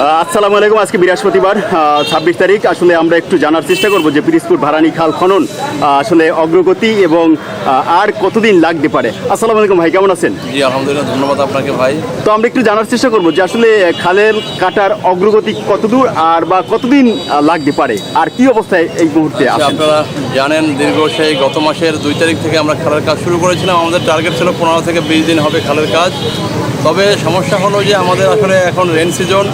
আসসালামু আলাইকুম। আজকে বৃহস্পতিবার ছাব্বিশ তারিখ। আসলে আমরা একটু জানার চেষ্টা করব যে পিরিজপুর ভারানি খাল খনন আসলে অগ্রগতি এবং আর কতদিন লাগতে পারে। আসসালামু আলাইকুম ভাই কেমন আছেন? জি আলহামদুলিল্লাহ ধন্যবাদ আপনাকে ভাই। তো আমরা একটু জানার চেষ্টা করব যে আসলে খালের কাটার অগ্রগতি কতদূর আর বা কতদিন লাগতে পারে আর কি অবস্থায় এই মুহূর্তে আচ্ছা, আপনারা জানেন দীর্ঘ সেই গত মাসের দুই তারিখ থেকে আমরা খালের কাজ শুরু করেছিলাম। আমাদের টার্গেট ছিল পনেরো থেকে বিশ দিন হবে খালের কাজ। তবে সমস্যা হলো যে আমাদের আসলে এখন রেন সিজন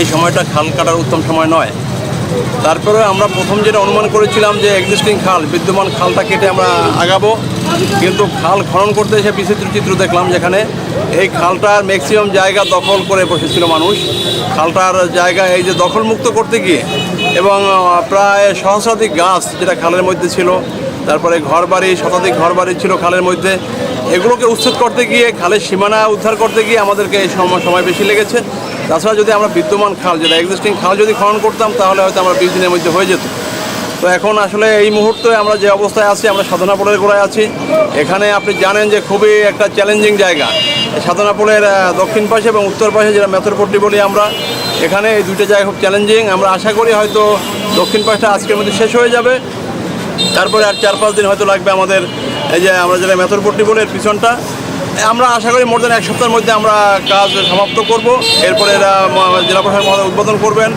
এই সময়টা খাল কাটার উত্তম সময় নয়। তারপরে আমরা প্রথম যেটা অনুমান করেছিলাম যে এক্সিস্টিং খাল, বিদ্যমান খালটা কেটে আমরা আগাবো, কিন্তু খাল খনন করতে এসে বিচিত্র চিত্র দেখলাম যেখানে এই খালটার ম্যাক্সিমাম জায়গা দখল করে বসেছিল মানুষ। খালটার জায়গা এই যে দখলমুক্ত করতে গিয়ে এবং প্রায় সহস্রাধিক গাছ যেটা খালের মধ্যে ছিল, তারপরে ঘরবাড়ি, শতাধিক ঘরবাড়ি ছিল খালের মধ্যে এগুলোকে উচ্ছেদ করতে গিয়ে, খালের সীমানা উদ্ধার করতে গিয়ে আমাদেরকে এই সময় সময় বেশি লেগেছে। তাছাড়া যদি আমরা বিদ্যমান খাল, যেটা এক্সিস্টিং খাল যদি খনন করতাম, তাহলে হয়তো আমরা বিশ দিনের মধ্যে হয়ে যেত। তো এখন আসলে এই মুহূর্তে আমরা যে অবস্থায় আছি, আমরা সাধনাপুরের গোড়ায় আছি। এখানে আপনি জানেন যে খুবই একটা চ্যালেঞ্জিং জায়গা। এই সাধনাপুরের দক্ষিণ পাশে এবং উত্তর পাশে যেটা মেথরপট্টি বলি আমরা, এখানে এই দুইটা জায়গা খুব চ্যালেঞ্জিং আমরা আশা করি হয়তো দক্ষিণ পাশটা আজকের মধ্যে শেষ হয়ে যাবে। তারপরে আর চার পাঁচ দিন হয়তো লাগবে আমাদের, এই যে আমরা যেটা মেথরপট্টি বলে পিছনটা। আমরা আশা করি মোর দেন এক সপ্তাহের মধ্যে আমরা কাজ সমাপ্ত করব। এরপরে এরা জেলা প্রশাসক মহোদয় উদ্বোধন করবেন।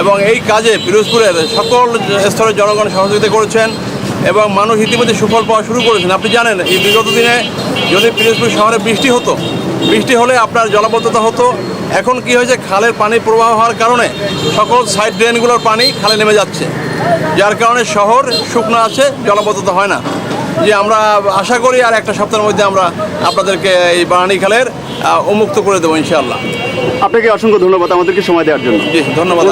এবং এই কাজে পিরোজপুরের সকল স্তরের জনগণ সহযোগিতা করেছেন। এবং মানুষ ইতিমধ্যে সুফল পাওয়া শুরু করেছেন। আপনি জানেন এই বিগত দিনে যদি পিরোজপুর শহরে বৃষ্টি হতো বৃষ্টি হলে আপনার জলাবদ্ধতা হতো। এখন কি হয়েছে? খালের পানি প্রবাহ হওয়ার কারণে সকল সাইড ড্রেনগুলোর পানি খালে নেমে যাচ্ছে। যার কারণে শহর শুকনো আছে জলাবদ্ধতা হয় না। যে আমরা আশা করি আর একটা সপ্তাহের মধ্যে আমরা আপনাদেরকে এই বারানি খালের উন্মুক্ত করে দেবো ইনশাআল্লাহ। আপনাকে অসংখ্য ধন্যবাদ আমাদেরকে সময় দেওয়ার জন্য। জি ধন্যবাদ।